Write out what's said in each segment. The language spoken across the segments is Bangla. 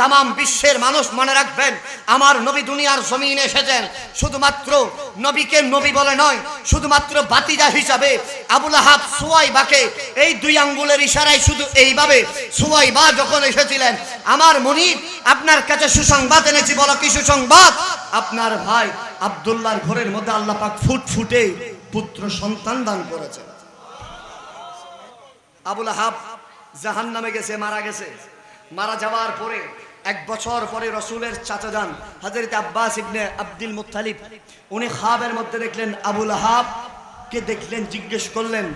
তাম বিশ্বের মানুষ মনে রাখবেন, আমার নবী দুনিয়ার জমিনে এসেছেন। শুধুমাত্র নবীকে নবী বলে নয়, শুধুমাত্র বাতিজা হিসাবে আবুল আহাব সুয়াইবাকে এই দুই আঙ্গুলের ইশারায় শুধু এইভাবে সুয়াইবা যখন এসেছিলেন, আমার মনির আপনার কাছে সুসংবাদ এনেছি, বলো কি সুসংবাদ? আপনার ভাই আব্দুল্লাহর ঘরের মধ্যে আল্লাহ পাক ফুট ফুটে পুত্র সন্তান দান করেছেন। আবুল আহাব জাহান নামে গেছে, মারা গেছে। মারা যাওয়ার পরে এক বছর পরে রসুলের চাচা যান হাজরত আব্বাস ইবনে আব্দুল মুতালিব উনি খাবের মধ্যে দেখলেন, আবুল হাব কে দেখলেন, জিজ্ঞেস করলেন,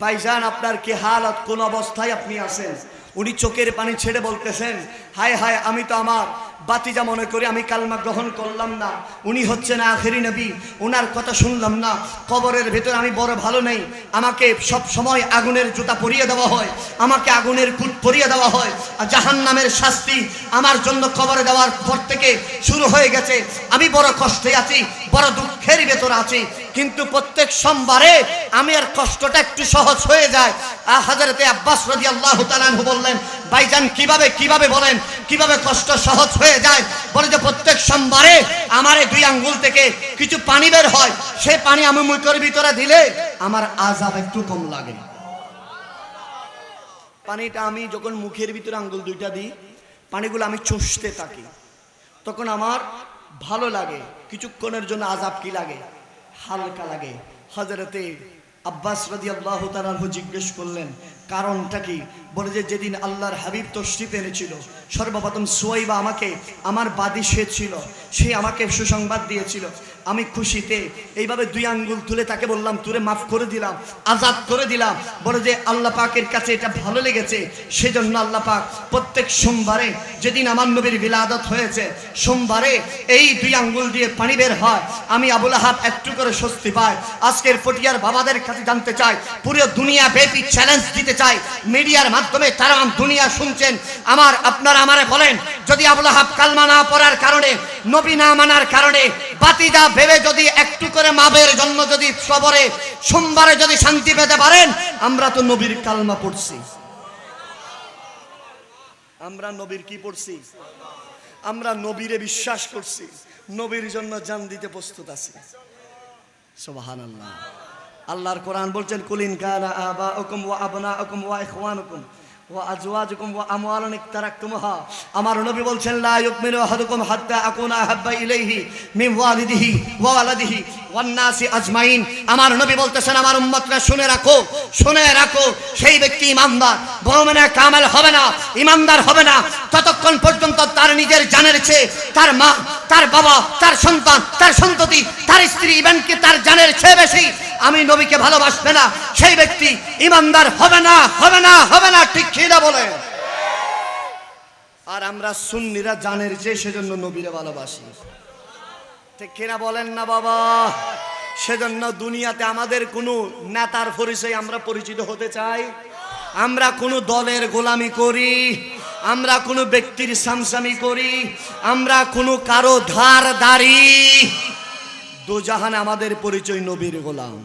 ভাইজান, আপনার কি হালত, কোন অবস্থায় আপনি আছেন? উনি চোখের পানি ছেড়ে বলতেছেন, হায় হায়, আমি তো আমার বাতিজা মনে করি আমি কালমা গ্রহণ করলাম না। উনি হচ্ছেন আখেরি নবী ওনার কথা শুনলাম না। কবরের ভেতর আমি বড় ভালো নেই। আমাকে সব সময় আগুনের জুতা পরিয়ে দেওয়া হয়। আমাকে আগুনের কুট পরিয়ে দেওয়া হয়। আর জাহান নামের শাস্তি আমার জন্য কবরে দেওয়ার পর থেকে শুরু হয়ে গেছে। আমি বড় কষ্টে আছি, বড় দুঃখের ভেতর আছি। কিন্তু প্রত্যেক সোমবারে আমি আর কষ্টটা একটু সহজ হয়ে যায়। হাজারতে আব্বাস রদি আল্লাহ তালানহু বললেন, ভাইজান, কীভাবে কীভাবে বলেন? কীভাবে কষ্ট সহজ হয়ে যায়, বলে যে প্রত্যেক সোমবারে আমার এই দুই আঙ্গুল থেকে কিছু পানি বের হয় সেই পানি আমি মুখের ভিতরে দিলে আমার আজাব একটু কম লাগে। পানিটা আমি যখন মুখের ভিতরে আঙ্গুল দুইটা দিই, পানিগুলো আমি চুষতে থাকি। তখন আমার ভালো লাগে, কিছুক্ষণের জন্য আজাব কি লাগে? হালকা লাগে। হজরতে আব্বাস রাজি আল্লাহ তালাহ জিজ্ঞেস করলেন, কারণটা কি? বলে যে যেদিন আল্লাহর হাবিব তশরিফ এনেছিল, সর্বপ্রথম সোয়াইবা আমাকে, আমার বাদী সে ছিল, সে আমাকে সুসংবাদ দিয়েছিল। আমি খুশিতে এইভাবে দুই আঙ্গুল তুলে তাকে বললাম তুলে মাফ করে দিলাম, আজাদ করে দিলাম। বলে যে, আল্লাহ পাকের কাছে এটা ভালো লেগেছে, সেজন্য আল্লাহ পাক প্রত্যেক সোমবারে যেদিন আমার নবীর বিলাদত হয়েছে, সোমবারে এই দুই আঙ্গুল দিয়ে পানি বের হয় আমি আবুল আহাব একটু করে স্বস্তি পাই। আজকের পটিয়ার বাবাদের কাছে জানতে চাই, পুরো দুনিয়া ব্যাপী চ্যালেঞ্জ দিতে চাই। মিডিয়ার মাধ্যমে তারা দুনিয়া শুনছেন। আমার, আপনারা আমারে বলেন, যদি আবুল আহাব কালমা না পড়ার কারণে, নবী না মানার কারণে, বাতিদা ভেবে যদি একটু করে মাবের জন্য যদি সবরে, সোমবারে যদি শান্তি পেতে পারেন, আমরা তো নবীর কালমা পড়ছি। আমরা নবীর কি পড়ছি? আমরা নবীরে বিশ্বাস করছি। নবীর জন্য জান দিতে প্রস্তুত আছে। সোবাহান আল্লাহ আল্লাহর কোরআন বলছেন কুলিন কানা আবা হুকুম ওয়া আবনা হুকুম ওয়া ইখওয়ানুকুম ওয়া আজওয়াজুকুম ওয়া আমওয়ালুন ইকতারাকতুমুহা আমার নবী বলছেন লা ইউমিনু আহাদুকুম হাত্তা আকুনা আহাব্বা ইলাইহি মিন ওয়ালিদিহি ওয়া ওয়ালাদিহি। আমার নবী বলতেছেন, আমার উম্মতরা, শুনে রাখো শুনে রাখো, সেই ব্যক্তি ইমানদার। কামাল হবে না, ইমানদার হবে না। ততক্ষণ পর্যন্ত তার নিজের জানের চেয়ে তার মা, তার বাবা, তার সন্তান, তার সন্ততি, তার স্ত্রী তার জানের চেয়ে বেশি। আমি নবীকে ভালোবাসবে না, সেই ব্যক্তি ইমানদার হবে না হবে না হবে না, ঠিক খিদা বলে? আর আমরা সুন্নিরা জানের যে সেজন্য নবীরে ভালোবাসি। ঠিক কিনা বলেন না বাবা? সেজন্য দুনিয়াতে আমাদের কোনো নেতার পরিচয় আমরা পরিচিত হতে চাই। আমরা কোনো দলের গোলামি করি, আমরা কোনো ব্যক্তির সামসামি করি, আমরা কোনো কারও ধার দাঁড়ি দুজাহান আমাদের পরিচয় নবীর গোলাম।